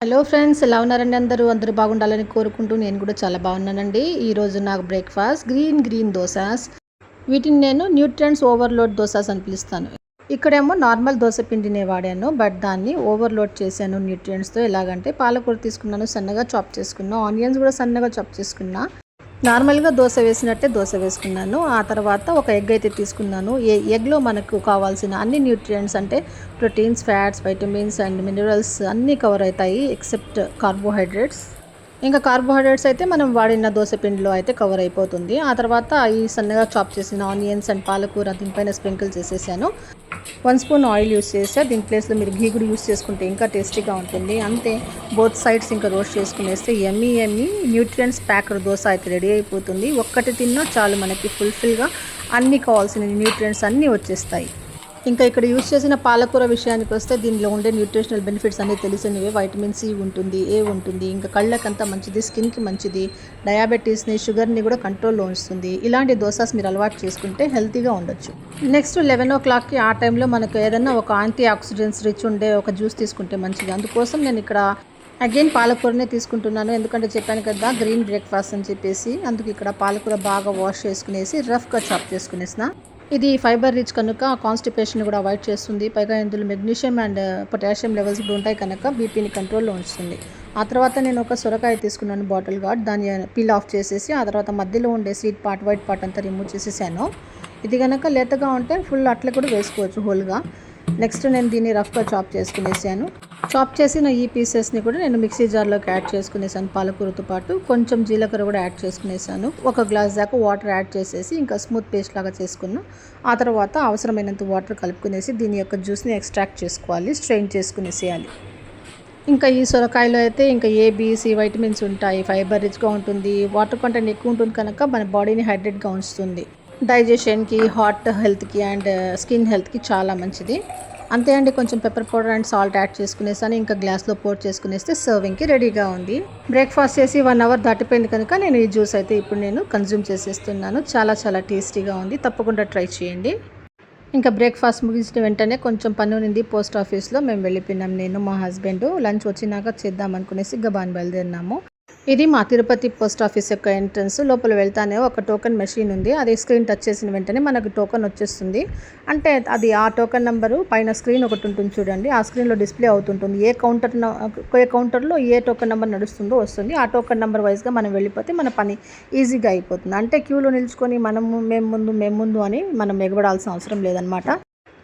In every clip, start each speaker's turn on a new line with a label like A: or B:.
A: Hello friends ఎలా ఉన్నారండి అందరూ? అందరూ బాగుండాలని కోరుకుంటూ నేను కూడా చాలా బాగున్నానండి. ఈరోజు నాకు బ్రేక్ఫాస్ట్ గ్రీన్ గ్రీన్ దోసాస్ వీటిని నేను న్యూట్రియన్స్ ఓవర్లోడ్ దోసాస్ అని పిలుస్తాను. ఇక్కడేమో నార్మల్ దోశ పిండినే వాడాను బట్ దాన్ని ఓవర్లోడ్ చేశాను న్యూట్రియంట్స్తో ఎలాగంటే పాలకూర తీసుకున్నాను సన్నగా చాప్ చేసుకున్నాను ఆనియన్స్ కూడా సన్నగా చాప్ చేసుకున్నా. నార్మల్గా దోశ వేసినట్టే దోశ వేసుకున్నాను. ఆ తర్వాత ఒక ఎగ్ అయితే తీసుకున్నాను. ఏ ఎగ్లో మనకు కావాల్సిన అన్ని న్యూట్రియంట్స్ అంటే proteins fats vitamins and minerals అన్నీ కవర్ అవుతాయి ఎక్సెప్ట్ కార్బోహైడ్రేట్స్. ఇంకా కార్బోహైడ్రేట్స్ అయితే మనం వాడిన దోశ పిండిలో అయితే కవర్ అయిపోతుంది. ఆ తర్వాత ఈ సన్నగా చాప్ చేసిన ఆనియన్స్ అండ్ పాలకూర దీనిపైన స్ప్రింకిల్ చేసేసాను. వన్ స్పూన్ ఆయిల్ యూస్ చేస్తే దీని ప్లేస్లో మీరు ఘీ కూడా యూస్ చేసుకుంటే ఇంకా టేస్టీగా ఉంటుంది. అంతే బోత్ సైడ్స్ ఇంకా రోస్ట్ చేసుకునేస్తే Emmy Emmy nutrients packer dosa అయితే రెడీ అయిపోతుంది. ఒక్కటి తిన్నా చాలు మనకి ఫుల్ఫిల్గా అన్ని కావాల్సిన న్యూట్రియన్స్ అన్నీ వచ్చేస్తాయి. ఇంకా ఇక్కడ యూస్ చేసిన పాలకూర విషయానికి వస్తే దీనిలో ఉండే న్యూట్రిషనల్ బెనిఫిట్స్ అన్నీ తెలిసినవి. వైటమిన్ సి ఉంటుంది ఏ ఉంటుంది ఇంకా కళ్ళకంతా మంచిది స్కిన్కి మంచిది డయాబెటీస్ని షుగర్ని కూడా కంట్రోల్లో ఉంచుతుంది. ఇలాంటి దోసాస్ మీరు అలవాటు చేసుకుంటే హెల్తీగా ఉండొచ్చు. నెక్స్ట్ లెవెన్ ఓ క్లాక్కి ఆ టైంలో మనకు ఏదైనా ఒక యాంటీ ఆక్సిడెంట్స్ రిచ్ ఉండే ఒక జ్యూస్ తీసుకుంటే మంచిది. అందుకోసం నేను ఇక్కడ అగైన్ పాలకూరనే తీసుకుంటున్నాను. ఎందుకంటే చెప్పాను కదా గ్రీన్ బ్రేక్ఫాస్ట్ అని చెప్పేసి అందుకు ఇక్కడ పాలకూర బాగా వాష్ చేసుకునేసి రఫ్గా చాప్ చేసుకునేసిన. ఇది ఫైబర్ రిచ్ కనుక కాన్స్టిపేషన్ కూడా అవాయిడ్ చేస్తుంది. పైగా ఇందులో మెగ్నీషియం అండ్ పొటాషియం లెవెల్స్ కూడా ఉంటాయి కనుక బీపీని కంట్రోల్లో ఉంచుతుంది. ఆ తర్వాత నేను ఒక సొరకాయ తీసుకున్నాను బాటిల్ గార్డ్. దాన్ని పీల్ ఆఫ్ చేసేసి ఆ తర్వాత మధ్యలో ఉండే స్వీట్ పార్ట్ వైట్ పార్ట్ అంతా రిమూవ్ చేసేసాను. ఇది కనుక లేతగా ఉంటే ఫుల్ అట్లా కూడా వేసుకోవచ్చు హోల్గా. నెక్స్ట్ నేను దీన్ని రఫ్గా చాప్ చేసుకునేసాను. చాప్ చేసిన ఈ పీసెస్ని కూడా నేను మిక్సీ జార్లోకి యాడ్ చేసుకునేసాను. పాలకూరతో పాటు కొంచెం జీలకర్ర కూడా యాడ్ చేసుకునేసాను. ఒక గ్లాస్ దాకా వాటర్ యాడ్ చేసేసి ఇంకా స్మూత్ పేస్ట్ లాగా చేసుకున్నాను. ఆ తర్వాత అవసరమైనంత వాటర్ కలుపుకునేసి దీని యొక్క జ్యూస్ని ఎక్స్ట్రాక్ట్ చేసుకోవాలి. స్ట్రెయిన్ చేసుకునేసేయాలి. ఇంకా ఈ సొరకాయలో అయితే ఇంకా ఏ బీసీ వైటమిన్స్ ఉంటాయి. ఫైబర్ రిచ్గా ఉంటుంది. వాటర్ కంటెంట్ ఎక్కువ ఉంటుంది కనుక మన బాడీని హైడ్రేట్గా ఉంచుతుంది. డైజెషన్కి హార్ట్ హెల్త్కి అండ్ స్కిన్ హెల్త్కి చాలా మంచిది. అంతే అండి కొంచెం pepper powder and salt add చేసుకునేసాను. ఇంకా గ్లాస్లో పోర్ చేసుకునేస్తే సర్వింగ్కి రెడీగా ఉంది. బ్రేక్ఫాస్ట్ చేసి వన్ అవర్ దాటిపోయింది కనుక నేను ఈ జ్యూస్ అయితే ఇప్పుడు నేను కన్జ్యూమ్ చేసేస్తున్నాను. చాలా చాలా టేస్టీగా ఉంది. తప్పకుండా ట్రై చేయండి. ఇంకా బ్రేక్ఫాస్ట్ ముగించిన వెంటనే కొంచెం పని ఉంది పోస్ట్ ఆఫీస్లో మేము వెళ్ళిపోయినాం. నేను మా హస్బెండ్ లంచ్ వచ్చినాక చేద్దాం అనుకునేసి గబాన్ బయలుదేరినాము. ఇది మా తిరుపతి పోస్ట్ ఆఫీస్ యొక్క ఎంట్రన్స్. లోపల వెళ్తానే ఒక టోకెన్ మెషిన్ ఉంది. అది స్క్రీన్ టచ్ చేసిన వెంటనే మనకు టోకెన్ వచ్చేస్తుంది. అంటే అది ఆ టోకెన్ నెంబరు పైన స్క్రీన్ ఒకటి ఉంటుంది చూడండి. ఆ స్క్రీన్లో డిస్ప్లే అవుతుంటుంది. ఏ కౌంటర్ ఏ కౌంటర్లో ఏ టోకెన్ నెంబర్ నడుస్తుందో వస్తుంది. ఆ టోకెన్ నెంబర్ వైజ్గా మనం వెళ్ళిపోతే మన పని ఈజీగా అయిపోతుంది. అంటే క్యూలో నిల్చుకొని మనము మేము ముందు మేము ముందు అని మనం ఎగబడాల్సిన అవసరం లేదనమాట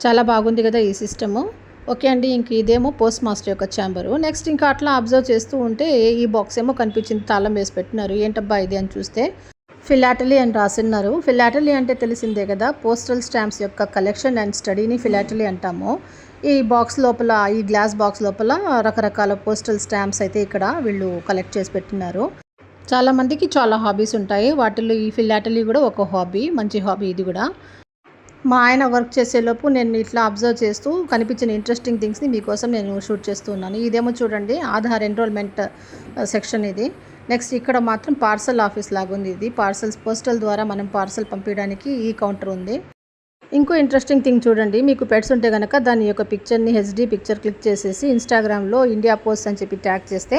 A: చాలా బాగుంది కదా ఈ సిస్టము ఓకే అండి ఇంక ఇదేమో పోస్ట్ మాస్టర్ యొక్క ఛాంబరు. నెక్స్ట్ ఇంకా అట్లా అబ్జర్వ్ చేస్తూ ఉంటే ఈ బాక్స్ ఏమో కనిపించింది తాళం వేసి పెట్టినారు. ఏంటబ్బా ఇది అని చూస్తే ఫిలాటలీ అని రాసిన్నారు. ఫిలాటలీ అంటే తెలిసిందే కదా పోస్టల్ స్టాంప్స్ యొక్క కలెక్షన్ అండ్ స్టడీని ఫిలాటలీ అంటాము. ఈ బాక్స్ లోపల ఈ గ్లాస్ బాక్స్ లోపల రకరకాల పోస్టల్ స్టాంప్స్ అయితే ఇక్కడ వీళ్ళు కలెక్ట్ చేసి పెట్టినారు. చాలామందికి చాలా హాబీస్ ఉంటాయి. వాటిలో ఈ ఫిలాటలీ కూడా ఒక హాబీ మంచి హాబీ ఇది కూడా. మా ఆయన వర్క్ చేసేలోపు నేను ఇట్లా అబ్జర్వ్ చేస్తూ కనిపించిన ఇంట్రెస్టింగ్ థింగ్స్ని మీకోసం నేను షూట్ చేస్తూ ఉన్నాను. ఇదేమో చూడండి ఆధార్ ఎన్రోల్మెంట్ సెక్షన్ uh, ఇది. నెక్స్ట్ ఇక్కడ మాత్రం పార్సల్ ఆఫీస్ లాగా ఉంది ఇది. పార్సల్స్ పోస్టల్ ద్వారా మనం పార్సల్ పంపించడానికి ఈ కౌంటర్ ఉంది. ఇంకో ఇంట్రెస్టింగ్ థింగ్ చూడండి మీకు పెట్స్ ఉంటే కనుక దాని యొక్క పిక్చర్ని హెచ్డి పిక్చర్ క్లిక్ చేసేసి ఇన్స్టాగ్రామ్లో ఇండియా పోస్ట్ అని చెప్పి ట్యాగ్ చేస్తే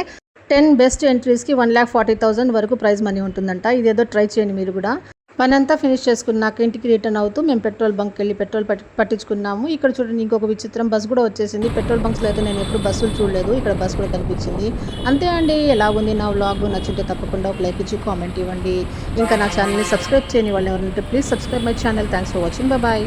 A: టెన్ బెస్ట్ ఎంట్రీస్కి వన్ ల్యాక్ ఫార్టీ థౌసండ్ వరకు ప్రైజ్ మనీ ఉంటుందంట. ఇదేదో ట్రై చేయండి మీరు కూడా. పని అంతా ఫినిష్ చేసుకున్నాక ఇంటికి రిటర్న్ అవుతూ మేము పెట్రోల్ బంక్ వెళ్ళి పెట్రోల్ పట్టించుకున్నాము. ఇక్కడ చూడండి ఇంకొక విచిత్రం బస్సు కూడా వచ్చేసింది. పెట్రోల్ బంక్స్లో అయితే నేను ఎప్పుడు బస్సులు చూడలేదు. ఇక్కడ బస్సు కూడా కనిపించింది. అంతే అండి. ఎలా ఉంది నా వ్లాగ్? నచ్చుంటే తప్పకుండా ఒక లైక్ ఇచ్చి కామెంట్ ఇవ్వండి. ఇంకా నా ఛానల్ని సబ్స్క్రైబ్ చేయని వాళ్ళు ఎవరంటే please subscribe my channel. Thanks for watching. Bye.